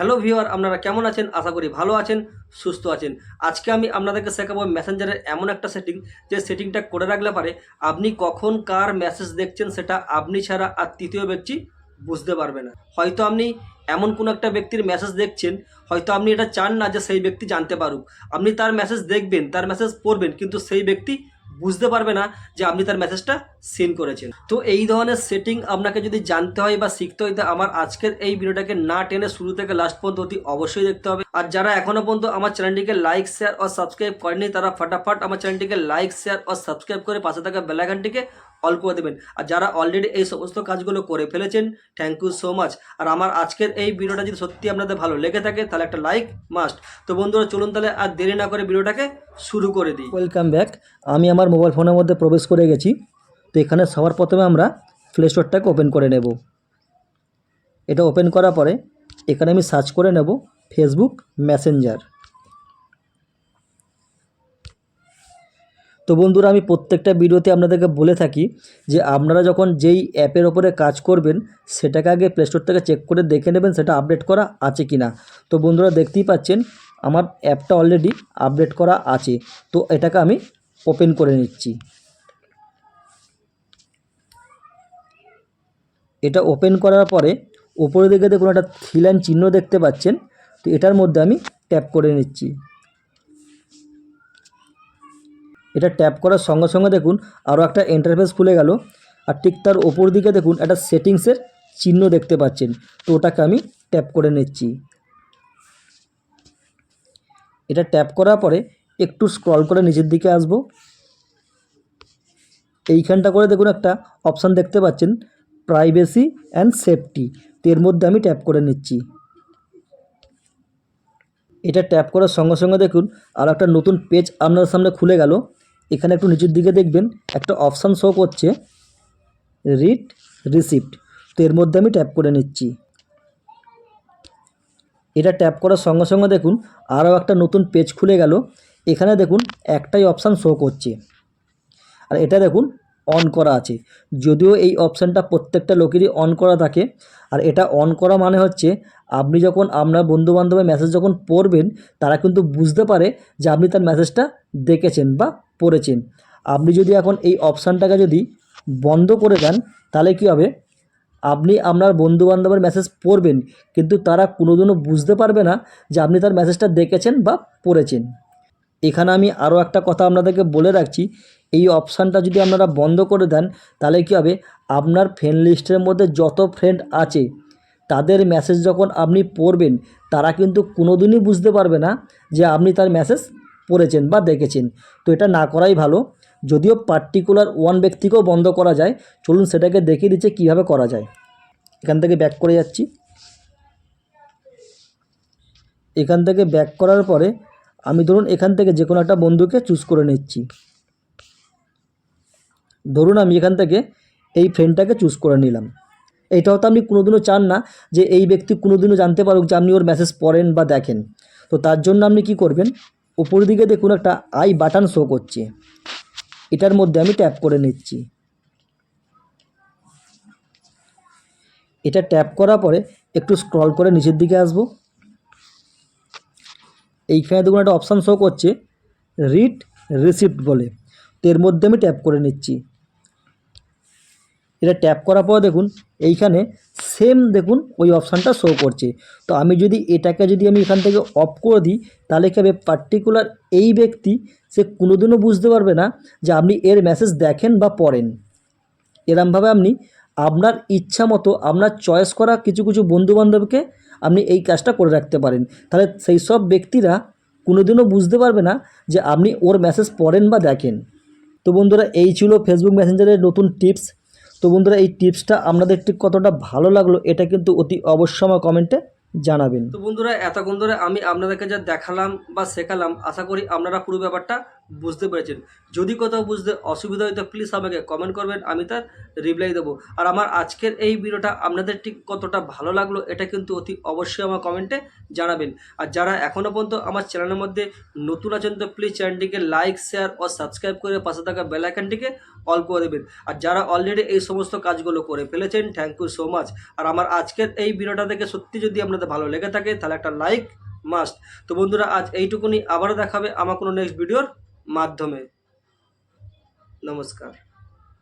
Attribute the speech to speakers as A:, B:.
A: Hello ভিওয়ার আপনারা কেমন আছেন? আশা করি ভালো আছেন, সুস্থ আছেন। আজকে আমি আপনাদেরকে শেখাবো মেসেঞ্জারের এমন একটা সেটিং যে সেটিংটা করে রাখলে পারে আপনি কখন কার মেসেজ দেখছেন সেটা আপনি ছাড়া আর তৃতীয় ব্যক্তি বুঝতে পারবে না। হয়তো আপনি এমন কোনো একটা ব্যক্তির মেসেজ দেখছেন, হয়তো আপনি এটা চান না যে সেই ব্যক্তি জানতে পারুক। আপনি তার মেসেজ দেখবেন, তার মেসেজ পড়বেন, কিন্তু সেই ব্যক্তি বুঝতে পারবে না যে আপনি তার মেসেজটা সেন্ড করেছেন। তো এই ধরনের সেটিং আপনাকে যদি জানতে হয় বা শিখতে হয়, তো আমার আজকের এই ভিডিওটাকে না টেনে শুরু থেকে লাস্ট পর্যন্ত অতি অবশ্যই দেখতে হবে। আর যারা এখনও পর্যন্ত আমার চ্যানেলটিকে লাইক শেয়ার ও সাবস্ক্রাইব করেনি তারা ফটাফট আমার চ্যানেলটিকে লাইক শেয়ার ও সাবস্ক্রাইব করে পাশে থাকা বেলাইকানটিকে অল করে দেবেন। আর যারা অলরেডি এই সমস্ত কাজগুলো করে ফেলেছেন থ্যাংক ইউ সো মাচ আর আমার আজকের এই ভিডিওটা যদি সত্যি আপনাদের ভালো লেগে থাকে, তাহলে একটা লাইক মাস্ট তো বন্ধুরা, চলুন তাহলে আর দেরি না করে ভিডিওটাকে শুরু করে দিই।
B: ওয়েলকাম ব্যাক আমি আমার মোবাইল ফোনের মধ্যে প্রবেশ করে গেছি। তো এখানে সবার প্রথমে আমরা প্লে স্টোরটাকে ওপেন করে নেব। এটা ওপেন করার পরে এখানে আমি সার্চ করে নেব ফেসবুক মেসেঞ্জার তো বন্ধুরা, আমি প্রত্যেকটা ভিডিওতে আপনাদেরকে বলে থাকি যে আপনারা যখন যেই অ্যাপের ওপরে কাজ করবেন, সেটাকে আগে প্লে স্টোর থেকে চেক করে দেখে নেবেন সেটা আপডেট করা আছে কি না তো বন্ধুরা, দেখতেই পাচ্ছেন, আমার অ্যাপটা অলরেডি আপডেট করা আছে। তো এটাকে আমি ওপেন করে নিচ্ছি। এটা ওপেন করার পরে, উপরের দিকে দেখুন একটা থ্রি চিহ্ন দেখতে পাচ্ছেন, তো এটার মধ্যে আমি ট্যাপ করে নিচ্ছি। এটা ট্যাপ করার সঙ্গে সঙ্গে দেখুন আরও একটা ইন্টারফেস খুলে গেল। আর ঠিক তার ওপর দিকে দেখুন একটা সেটিংসের চিহ্ন দেখতে পাচ্ছেন। তো ওটাকে আমি ট্যাপ করে নিচ্ছি। এটা ট্যাপ করার পরে একটু স্ক্রল করে নিচের দিকে আসব। এইখানটা করে দেখুন একটা অপশান দেখতে পাচ্ছেন প্রাইভেসি অ্যান্ড সেফটি তো এর মধ্যে আমি ট্যাপ করে নিচ্ছি। এটা ট্যাপ করার সঙ্গে সঙ্গে দেখুন আর একটা নতুন পেজ আপনার সামনে খুলে গেল। এখানে একটু নিচের দিকে দেখবেন, একটা অপশান শো করছে রিড রিসিপ্ট তো এর মধ্যে আমি ট্যাপ করে নিচ্ছি। এটা ট্যাপ করার সঙ্গে সঙ্গে দেখুন, আরও একটা নতুন পেজ খুলে গেল। এখানে দেখুন, একটাই অপশান শো করছে। আর এটা দেখুন অন করা আছে। যদিও এই অপশানটা প্রত্যেকটা লোকেরই অন করা থাকে, আর এটা অন করা মানে হচ্ছে আপনি যখন আপনার বন্ধুবান্ধবের মেসেজ যখন পড়বেন, তারা কিন্তু বুঝতে পারে যে আপনি তার মেসেজটা দেখেছেন বা পড়েছেন। আপনি যদি এখন এই অপশানটাকে যদি বন্ধ করে দেন, তাহলে কী হবে? আপনি আপনার বন্ধুবান্ধবের মেসেজ পড়বেন, কিন্তু তারা কোনোদিনও বুঝতে পারবে না যে আপনি তার মেসেজটা দেখেছেন বা পড়েছেন। এখানে আমি আরও একটা কথা আপনাদেরকে বলে রাখছি এই অপশানটা যদি আপনারা বন্ধ করে দেন, তাহলে কী হবে? আপনার ফ্রেন্ড লিস্টের মধ্যে যত ফ্রেন্ড আছে, তাদের মেসেজ যখন আপনি পড়বেন, তারা কিন্তু কোনোদিনই বুঝতে পারবে না যে আপনি তার মেসেজ পড়েছেন বা দেখেছেন। তো এটা না করাই ভালো। যদিও পার্টিকুলার ওয়ান ব্যক্তিকেও বন্ধ করা যায়, চলুন সেটাকে দেখিয়ে দিচ্ছে কীভাবে করা যায়। এখান থেকে ব্যাক করে যাচ্ছি। এখান থেকে ব্যাক করার পরে আমি ধরুন এখান থেকে যে কোনো একটা বন্ধুকে চুজ করে নিচ্ছি। ধরুন আমি এখান থেকে এই ফ্রেন্ডটাকে চুজ করে নিলাম। এইটাও তো আপনি কোনোদিনও চান না যে এই ব্যক্তি কোনোদিনও জানতে পারুক যে আপনি ওর মেসেজ পড়েন বা দেখেন। তো তার জন্য আপনি কি করবেন? উপর দিকে দেখুন একটা আই বাটন শো করছে। এটার মধ্যে আমি ট্যাপ করে নিচ্ছি। এটা ট্যাপ করার পরে একটু স্ক্রল করে নিচের দিকে আসব। এইখানে দেখুন একটা অপশান শো করছে রিড রিসিপ্ট বলে। তো এর মধ্যে আমি ট্যাপ করে নিচ্ছি। এটা ট্যাপ করার পর দেখুন, এইখানে সেম দেখুন, ওই অপশানটা শো করছে। তো আমি যদি এটাকে যদি আমি এখান থেকে অফ করে দিই, তাহলে কী হবে? পার্টিকুলার এই ব্যক্তি সে কোনোদিনও বুঝতে পারবে না যে আপনি এর মেসেজ দেখেন বা পড়েন। এরমভাবে আপনি আপনার ইচ্ছা মতো, আপনার চয়েস করা কিছু কিছু বন্ধুবান্ধবকে আপনি এই কাজটা করে রাখতে পারেন। তাহলে সেই সব ব্যক্তিরা কোনোদিনও বুঝতে পারবে না যে আপনি ওর মেসেজ পড়েন বা দেখেন। তো বন্ধুরা, এই ছিল ফেসবুক মেসেঞ্জারের নতুন টিপস তো বন্ধুরা, এই টিপসটা আপনাদের ঠিক কতটা ভালো লাগল, এটা কিন্তু অতি অবশ্যই আমার কমেন্টে জানাবেন।
A: তো বন্ধুরা, এতক্ষণ ধরে আমি আপনাদেরকে যা দেখালাম বা শেখালাম, আশা করি আপনারা পুরো ব্যাপারটা
B: বুঝতে পেরেছেন। যদি কোথাও বুঝতে অসুবিধা হয়, তো প্লিজ আমাকে কমেন্ট করবেন, আমি তার রিপ্লাই দেবো। আর আমার আজকের এই ভিডিওটা আপনাদের ঠিক কতটা ভালো লাগল, এটা কিন্তু অতি অবশ্যই আমার কমেন্টে জানাবেন। আর যারা এখনও পর্যন্ত আমার চ্যানেলের মধ্যে নতুন আছেন, তো প্লিজ চ্যানেলটিকে লাইক শেয়ার ও সাবস্ক্রাইব করে পাশে থাকা বেল আইকনটিকে অল করে দেবেন। আর যারা অলরেডি এই সমস্ত কাজগুলো করে ফেলেছেন থ্যাংক ইউ সো মাচ আর আমার আজকের এই ভিডিওটা দেখে সত্যি যদি আপনাদের ভালো লেগে থাকে, তাহলে একটা লাইক মাস্ট তো বন্ধুরা, আজ এইটুকুনি। আবারও দেখাবে আমার কোনো নেক্সট ভিডিওর মাধ্যমে নমস্কার